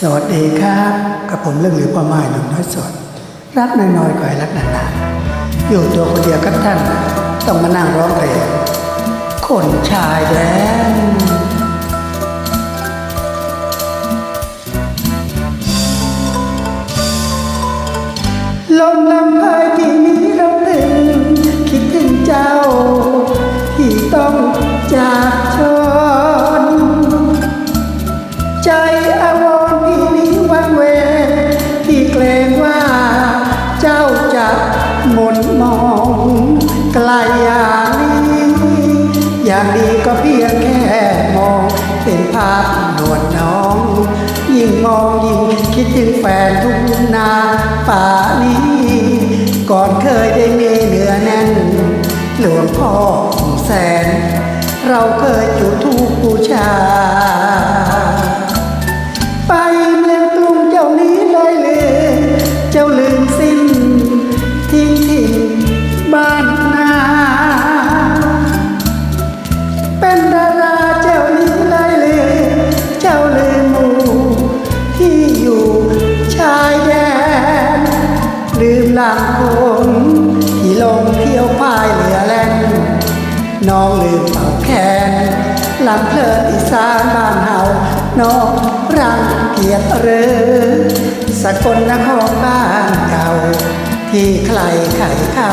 สวัสดีครับ กับผมเรื่องหรือพ่อไม้หนุ่มน้อยสด รักน้อยๆก่อยรักนานๆ อยู่ตัวคนเดียวกับท่านต้องมานั่งร้องเพลงคนชายแดนลมลำพายที่นี้รำลึงคิดถึงเจ้า ที่ต้องจากชน ใจอาวร ภาพนวลน้อง ยิ่งมองยิ่งคิดถึงแฟนทุกนาป่านี้ ก่อนเคยได้มีเนื้อแน่น หลวงพ่อแสน เราเคยจุดทูปบูชา น้องลืมเป่าแคนลำเพลินอีสานบ้านเฮาน้องรังเกียจเรือสกลนครบ้านเก่า ที่ใครไขเขา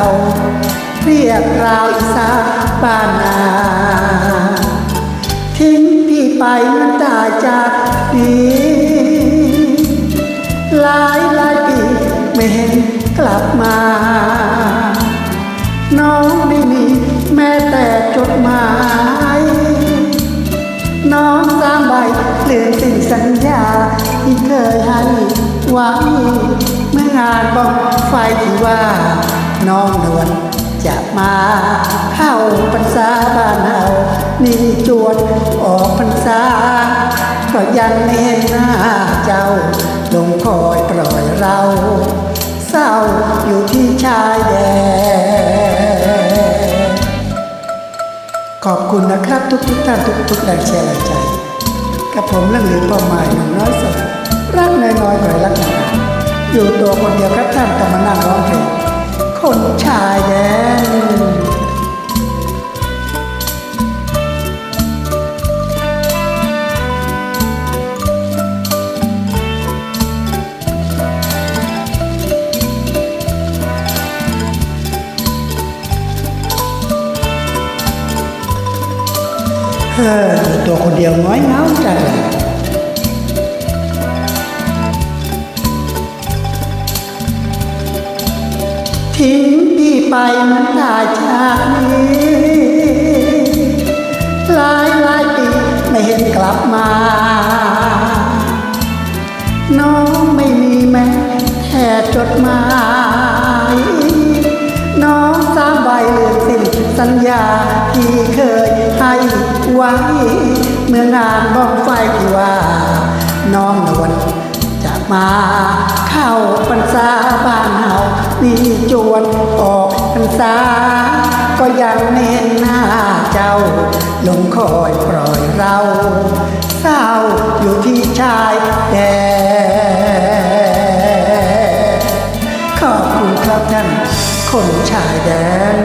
เรียกราวอีสานบ้านนา ทิ้งพี่ไปมันตาจากนี้หลายหลายปีไม่เห็นกลับมา ให้ไว้เมื่องานบอกไฟที่ว่า น้องนวลจะมาเข้าพรรษาบ้านเฮานี่จวนออกพรรษา ก็ยังไม่เห็นหน้าเจ้าลงคอยปล่อยเรา เศร้าอยู่ที่ชายแดนขอบคุณนะครับทุกทุกท่านทุกทุกแรงแชร์แรงใจ กับผมเรื่องหรือเป้าหมายหนุ่มน้อยสด รักน้อยๆหน่อยรักนานอยู่ตัวคนเดียวครับท่านต้องมานั่งร้องเพลงคนชายแดนเอออยู่ตัวคนเดียวน้อยเงาจังเลย ทิ้งพี่ไปมันตายจากนี้หลายหลายปีไม่เห็นกลับมา น้องไม่มีแม้แค่จดหมายน้องสามใบเลือนสิ้นสัญญาที่เคยให้ไว้เมื่องานบ้องไฟที่ว่า น้องนวลจะมาเข้าพรรษา ออกพรรษา ก็ยังไม่เห็นหน้าเจ้าลงคอยปล่อยเราเศร้าอยู่ที่ชายแดนขอบคุณครับท่านคนชายแดน